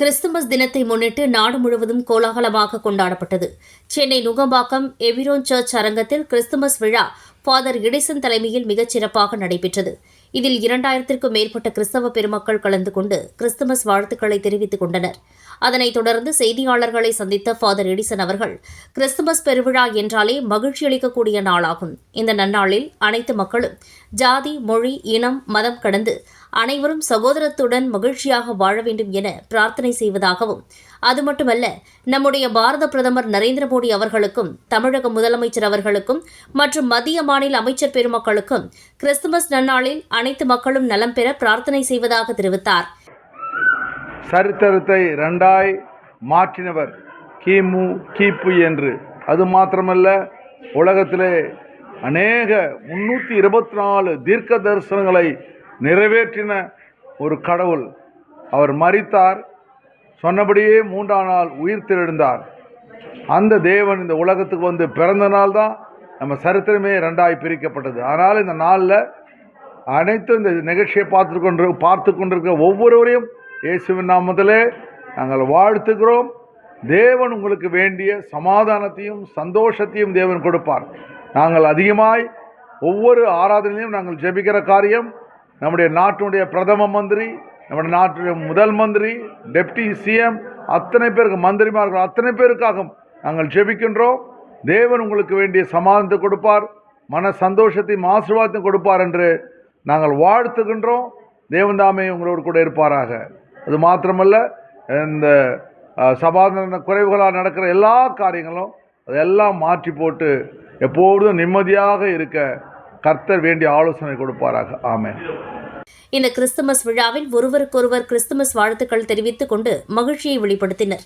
Christmas தினத்தை முன்னிட்டு நாடு முழுவதும் கோலாகலமாக கொண்டாடப்பட்டது. சென்னை நுங்கம்பாக்கம் எவிரோன் சர்ச் அரங்கத்தில் கிறிஸ்துமஸ் விழா ஃபாதர் இடிசன் தலைமையில் மிகச் சிறப்பாக நடைபெற்றது. இதில் இரண்டாயிரத்திற்கும் மேற்பட்ட கிறிஸ்தவ பெருமக்கள் கலந்து கொண்டு கிறிஸ்துமஸ் வாழ்த்துக்களை தெரிவித்துக் கொண்டனர். அதனைத் தொடர்ந்து செய்தியாளர்களை சந்தித்த ஃபாதர் எடிசன் அவர்கள் கிறிஸ்துமஸ் பெருவிழா என்றாலே மகிழ்ச்சி அளிக்கக்கூடிய நாளாகும். இந்த நன்னாளில் அனைத்து மக்களும் ஜாதி மொழி இனம் மதம் கடந்து அனைவரும் சகோதரத்துடன் மகிழ்ச்சியாக வாழ வேண்டும் என பிரார்த்தனை செய்வதாகவும் அது மட்டுமல்ல நம்முடைய பாரத பிரதமர் நரேந்திர மோடி அவர்களுக்கும் தமிழக முதலமைச்சர் அவர்களுக்கும் மற்றும் மத்திய மாநில அமைச்சர் பெருமக்களுக்கும் கிறிஸ்துமஸ் நன்னாளில் அனைத்து மக்களும் நலம் பெற பிரார்த்தனை செய்வதாக தெரிவித்தார். சரித்திரத்தை ரெண்டாய் மாற்றினவர் கிமு கிபு என்று. அது மாத்திரமல்ல உலகத்திலே அநேக முன்னூற்றி இருபத்தி நாலு தீர்க்க தரிசனங்களை நிறைவேற்றின ஒரு கடவுள். அவர் மறித்தார் சொன்னபடியே மூன்றாம் நாள் உயிர் தெழுந்தார் அந்த தேவன் இந்த உலகத்துக்கு வந்து பிறந்த நாள் தான் நம்ம சரித்திரமே ரெண்டாய் பிரிக்கப்பட்டது. ஆனால் இந்த நாளில் அனைத்து இந்த நிகழ்ச்சியை பார்த்து கொண்டு பார்த்து கொண்டிருக்கிற ஒவ்வொருவரையும் இயேசுவின் நாமத்திலே நாங்கள் வாழ்த்துக்கிறோம் தேவன் உங்களுக்கு வேண்டிய சமாதானத்தையும் சந்தோஷத்தையும் தேவன் கொடுப்பார். நாங்கள் அதிகமாய் ஒவ்வொரு ஆராதனையிலும் நாங்கள் ஜெபிக்கிற காரியம் நம்முடைய நாட்டினுடைய பிரதம மந்திரி நம்முடைய நாட்டுடைய முதல் மந்திரி டெப்டி சிஎம் அத்தனை பேருக்கு மந்திரிமார்கள் அத்தனை பேருக்காகவும் நாங்கள் ஜெபிக்கின்றோம். தேவன் உங்களுக்கு வேண்டிய சமாதானத்தை கொடுப்பார் மன சந்தோஷத்தையும் ஆசீர்வாதத்தையும் கொடுப்பார் என்று நாங்கள் வாழ்த்துகின்றோம். தேவன்தாமே உங்களோடு கூட இருப்பாராக. அது மாத்திரமல்ல இந்த சமாதான குறைவுகளால் நடக்கிற எல்லா காரியங்களும் அதெல்லாம் மாற்றி போட்டு எப்பொழுதும் நிம்மதியாக இருக்க கர்த்தர் வேண்டிய ஆலோசனை கொடுப்பாராக. ஆமே இந்த கிறிஸ்துமஸ் விழாவில் ஒருவருக்கொருவர் கிறிஸ்துமஸ் வாழ்த்துக்கள் தெரிவித்துக் கொண்டு மகிழ்ச்சியை வெளிப்படுத்தினர்.